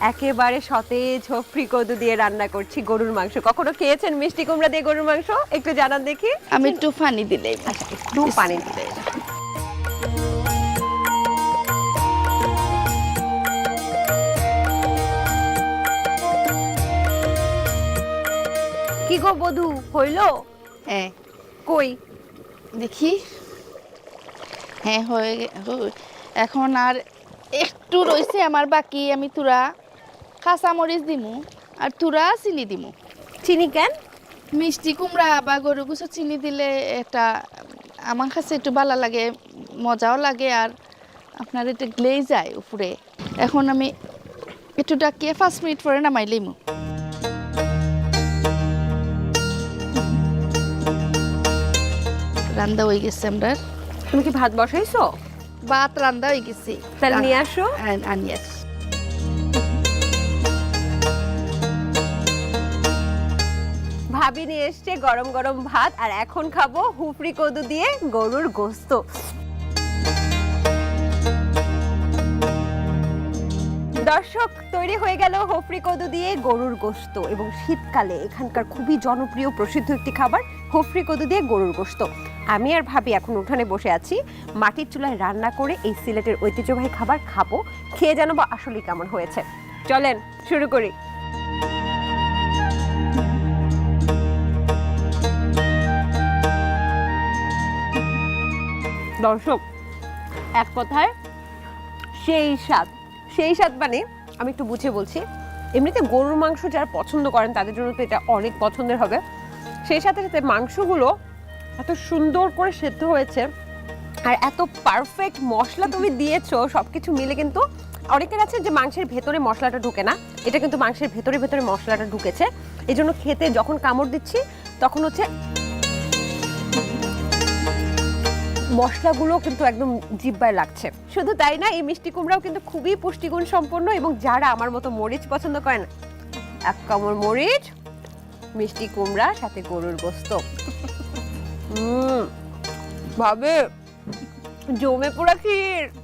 একেবারে সতেজ হফরি কদু দিয়ে রান্না করছি গরুর মাংস। কখনো খেয়েছেন মিষ্টি কুমড়া দিয়ে গরুর মাংস? একটু জানান দেখি। আমি একটু ফানি দিলে আচ্ছা একটু পানি দিলে কি গো বধু হইল? হ্যাঁ। কই? দেখি। হ্যাঁ হয়ে- এখন আর একটু রয়েছে আমার বাকি আমি তুরা কাঁচামরিচ দিমু আর তুরা চিনি দিমু। চিনি কেন? মিষ্টি কুমড়া বা গরু গুছো চিনি দিলে এটা আমার কাছে একটু ভালো লাগে মজাও লাগে আর আপনার এটা গ্লেই যায় উপরে। এখন আমি একটু ডাকিয়ে পাঁচ মিনিট পরে নামাই লিমু। রান্দা হয়ে গেছে আমরা তুমি কি ভাত বসাইছো? ভাত রান্দা হয়ে গেছে। তাহলে নিয়ে আসো। আন- আনি আসি। ভাবি নিয়ে এসছে গরম গরম ভাত আর এখন খাব হুফরি কদু দিয়ে গরুর গোস্ত। দর্শক তৈরি হয়ে গেল হফরি কদু দিয়ে গরুর গোস্ত এবং শীতকালে এখানকার খুবই জনপ্রিয় প্রসিদ্ধ একটি খাবার হফরি কদু দিয়ে গরুর গোস্ত আমি আর ভাবি এখন উঠানে বসে আছি। মাটির চুলায় রান্না করে এই সিলেটের ঐতিহ্যবাহী খাবার খাব। খেয়ে জানাব আসলে কেমন হয়েছে। চলেন, শুরু করি। দর্শক, এক কথায় সেই স্বাদ। সেই স্বাদ মানে আমি একটু বুঝিয়ে বলছি, এমনিতে গরুর মাংস যারা পছন্দ করেন তাদের জন্য তো এটা অনেক পছন্দের হবে। সেই সাথে সাথে মাংসগুলো এত সুন্দর করে সেদ্ধ হয়েছে আর এত পারফেক্ট মশলা তুমি দিয়েছ সব কিছু মিলে কিন্তু অনেকের আছে যে মাংসের ভেতরে মশলাটা ঢুকে না, এটা কিন্তু মাংসের ভেতরে ভেতরে মশলাটা ঢুকেছে। এই জন্য খেতে যখন কামড় দিচ্ছি, তখন হচ্ছে মশলাগুলো কিন্তু একদম জিব্বায় লাগছে। শুধু তাই না, এই মিষ্টি কুমড়াও কিন্তু খুবই পুষ্টিগুণ সম্পন্ন এবং যারা আমার মতো মরিচ পছন্দ করেন, এক কামড় মরিচ মিষ্টি কুমড়া সাথে গরুর গোস্ত। ভাবে। জমে পুরা ক্ষীর।